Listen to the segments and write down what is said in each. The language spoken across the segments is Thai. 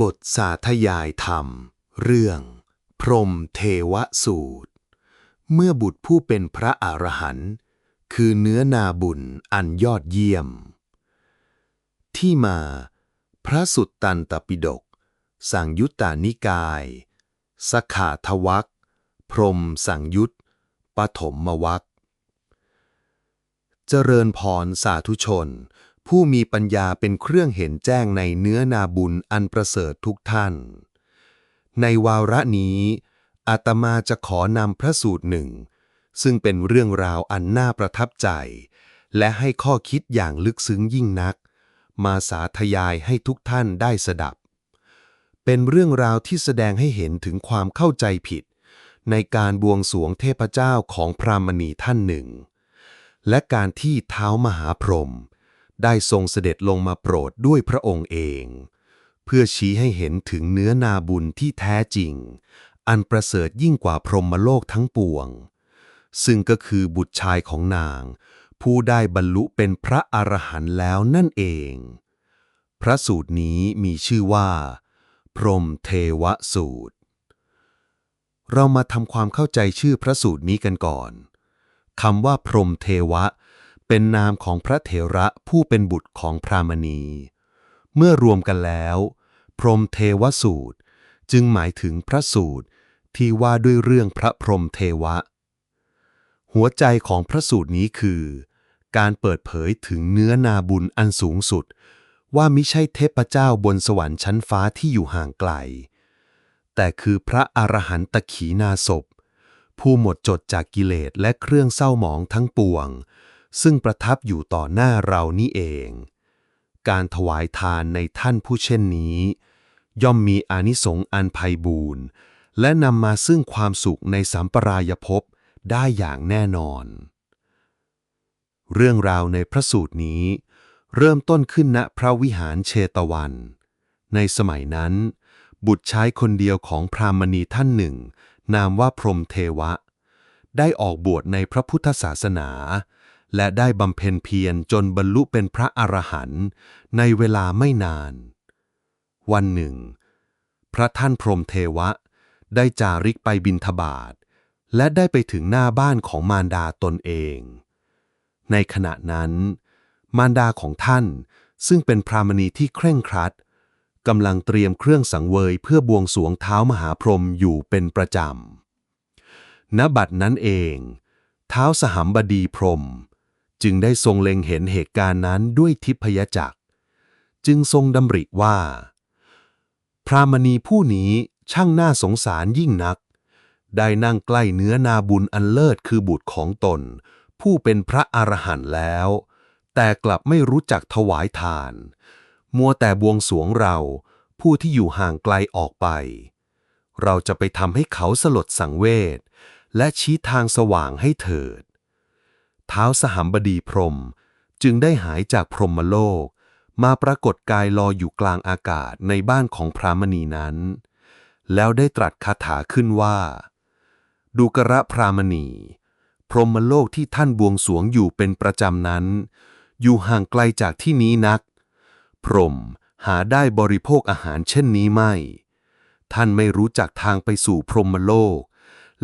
บทสาธยายธรรม เรื่อง พรหมเทวสูตร เมื่อบุตรผู้เป็นพระอรหันต์คือเนื้อนาบุญอันยอดเยี่ยม ที่มา พระสุตตันตปิฎกสังยุตตานิกาย สขาทวักพรหมสังยุตปฐมมวักเจริญพรสาธุชน ผู้มีปัญญาเป็นเครื่องเห็นแจ้งในเนื้อนาบุญอันประเสริฐทุกท่าน ในวาระนี้อาตมาจะขอนำพระสูตรหนึ่ง ซึ่งเป็นเรื่องราวอันน่าประทับใจ และให้ข้อคิดอย่างลึกซึ้งยิ่งนัก มาสาธยายให้ทุกท่านได้สดับ เป็นเรื่องราวที่แสดงให้เห็นถึงความเข้าใจผิด ในการบวงสรวงเทพเจ้าของพรามณีท่านหนึ่ง และการที่เท้ามหาพรหม ได้ทรงเสด็จลงมาโปรดด้วยพระองค์เอง เพื่อชี้ให้เห็นถึงเนื้อนาบุญที่แท้จริง อันประเสริฐยิ่งกว่าพรหมโลกทั้งปวง ซึ่งก็คือบุตรชายของนาง ผู้ได้บรรลุเป็นพระอรหันต์แล้วนั่นเอง พระสูตรนี้มีชื่อว่า พรหมเทวสูตร เรามาทำความเข้าใจชื่อพระสูตรนี้กันก่อนคำว่าพรหมเทวะ เป็นนามของพระเถระผู้เป็นบุตรของพรามณี เมื่อรวมกันแล้ว พรหมเทวสูตร จึงหมายถึงพระสูตรที่ว่าด้วยเรื่องพระพรหมเทวะ หัวใจของพระสูตรนี้คือ การเปิดเผยถึงเนื้อนาบุญอันสูงสุด ว่ามิใช่เทพเจ้าบนสวรรค์ชั้นฟ้าที่อยู่ห่างไกล แต่คือพระอรหันตขีนาศพผู้หมดจดจากกิเลสและเครื่องเศร้าหมองทั้งปวง ซึ่งประทับอยู่ต่อหน้าเรานี่เอง การถวายทานในท่านผู้เช่นนี้ ย่อมมีอานิสงส์อันไพบูรณ์และนำมาซึ่งความสุขในสัมปรายภพได้อย่างแน่นอน เรื่องราวในพระสูตรนี้ เริ่มต้นขึ้นณพระวิหารเชตวัน ในสมัยนั้น บุตรชายคนเดียวของพรามณีท่านหนึ่ง นามว่าพรหมเทวะ ได้ออกบวชในพระพุทธศาสนา และได้บำเพ็ญเพียรจนบรรลุเป็นพระอรหันต์ในเวลาไม่นาน วันหนึ่ง พระท่านพรหมเทวะ ได้จาริกไปบินทบาทและได้ไปถึงหน้าบ้านของมารดาตนเอง ในขณะนั้น มารดาของท่านซึ่งเป็นพรามณีที่เคร่งครัดกำลังเตรียมเครื่องสังเวยเพื่อบวงสวงเท้ามหาพรหมอยู่เป็นประจำณบัดนั้นเอง เท้าสหัมบดีพรหม จึงได้ทรงเล็งเห็นเหตุการณ์นั้นด้วยทิพยจักร จึงทรงดำริว่า พรามณีผู้นี้ช่างน่าสงสารยิ่งนัก ได้นั่งใกล้เนื้อนาบุญอันเลิศคือบุตรของตน ผู้เป็นพระอรหันต์แล้ว แต่กลับไม่รู้จักถวายทาน มัวแต่บวงสวงเราผู้ที่อยู่ห่างไกลออกไป เราจะไปทำให้เขาสลดสังเวชและชี้ทางสว่างให้เถิด ท้าสหัมบดีพรม จึงได้หายจากพรหมโลก มาปรากฏกายลอยอยู่กลางอากาศในบ้านของพระมณีนั้น แล้วได้ตรัสคาถาขึ้นว่า ดูกระพรามณี พรหมโลกที่ท่านบวงสรวงอยู่เป็นประจำนั้น อยู่ห่างไกลจากที่นี้นัก พรหมหาได้บริโภคอาหารเช่นนี้ไม่ ท่านไม่รู้จักทางไปสู่พรหมโลก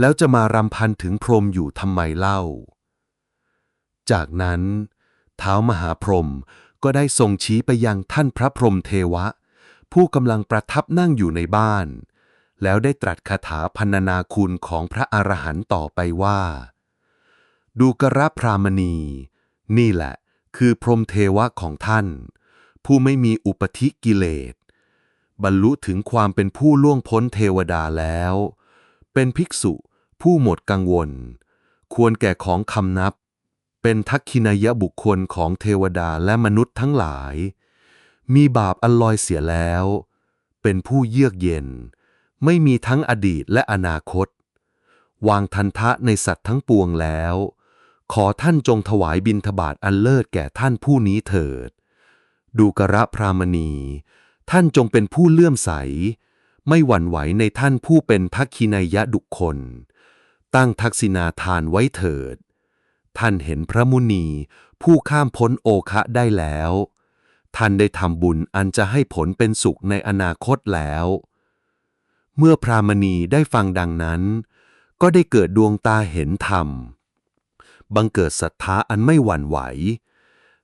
แล้วจะมารำพันถึงพรหมอยู่ทำไมเล่า จากนั้น เท้ามหาพรหมก็ได้ทรงชี้ไปยังท่านพระพรหมเทวะ ผู้กำลังประทับนั่งอยู่ในบ้าน แล้วได้ตรัสคาถาพันนาคุณของพระอรหันต์ต่อไปว่า ดูกระพรามณี นี่แหละ คือพรหมเทวะของท่าน ผู้ไม่มีอุปธิกิเลส บรรลุถึงความเป็นผู้ล่วงพ้นเทวดาแล้ว เป็นภิกษุผู้หมดกังวล ควรแก่ของคำนับ เป็นทักขินายบุคคลของเทวดาและมนุษย์ทั้งหลาย มีบาปอันลอยเสียแล้ว เป็นผู้เยือกเย็น ไม่มีทั้งอดีตและอนาคต วางทันทะในสัตว์ทั้งปวงแล้ว ขอท่านจงถวายบิณฑบาตอันเลิศแก่ท่านผู้นี้เถิด ดูกระพรามณี ท่านจงเป็นผู้เลื่อมใส ไม่หวั่นไหวในท่านผู้เป็นทักขินายะดุคนตั้งทักษิณาทานไว้เถิด ท่านเห็นพระมุนี ผู้ข้ามพ้นโอคะได้แล้ว ท่านได้ทำบุญอันจะให้ผลเป็นสุขในอนาคตแล้ว เมื่อพรามณีได้ฟังดังนั้น ก็ได้เกิดดวงตาเห็นธรรม บังเกิดศรัทธาอันไม่หวั่นไหว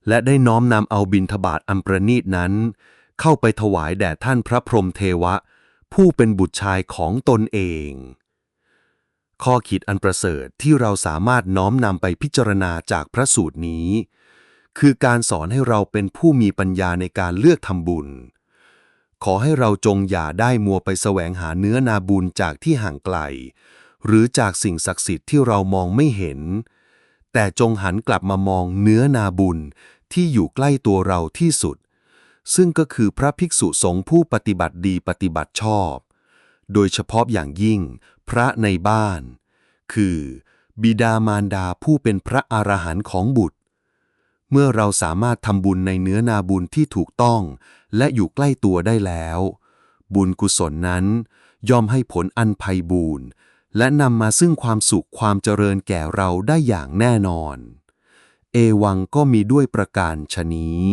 และได้น้อมนำเอาบิณฑบาตอันประณีตนั้น เข้าไปถวายแด่ท่านพระพรหมเทวะ ผู้เป็นบุตรชายของตนเอง ข้อคิดอันประเสริฐที่เราสามารถน้อมนำไปพิจารณาจากพระสูตรนี้ คือการสอนให้เราเป็นผู้มีปัญญาในการเลือกทำบุญ ขอให้เราจงอย่าได้มัวไปแสวงหาเนื้อนาบุญจากที่ห่างไกล หรือจากสิ่งศักดิ์สิทธิ์ที่เรามองไม่เห็น แต่จงหันกลับมามองเนื้อนาบุญที่อยู่ใกล้ตัวเราที่สุด ซึ่งก็คือพระภิกษุสงฆ์ผู้ปฏิบัติดีปฏิบัติชอบ โดยเฉพาะอย่างยิ่ง พระในบ้าน คือ บิดามารดาผู้เป็นพระอรหันต์ของบุตร เมื่อเราสามารถทำบุญในเนื้อนาบุญที่ถูกต้อง และอยู่ใกล้ตัวได้แล้ว บุญกุศลนั้น ย่อมให้ผลอันไพบูรณ์และนำมาซึ่งความสุขความเจริญแก่เราได้อย่างแน่นอน เอวังก็มีด้วยประการชนี้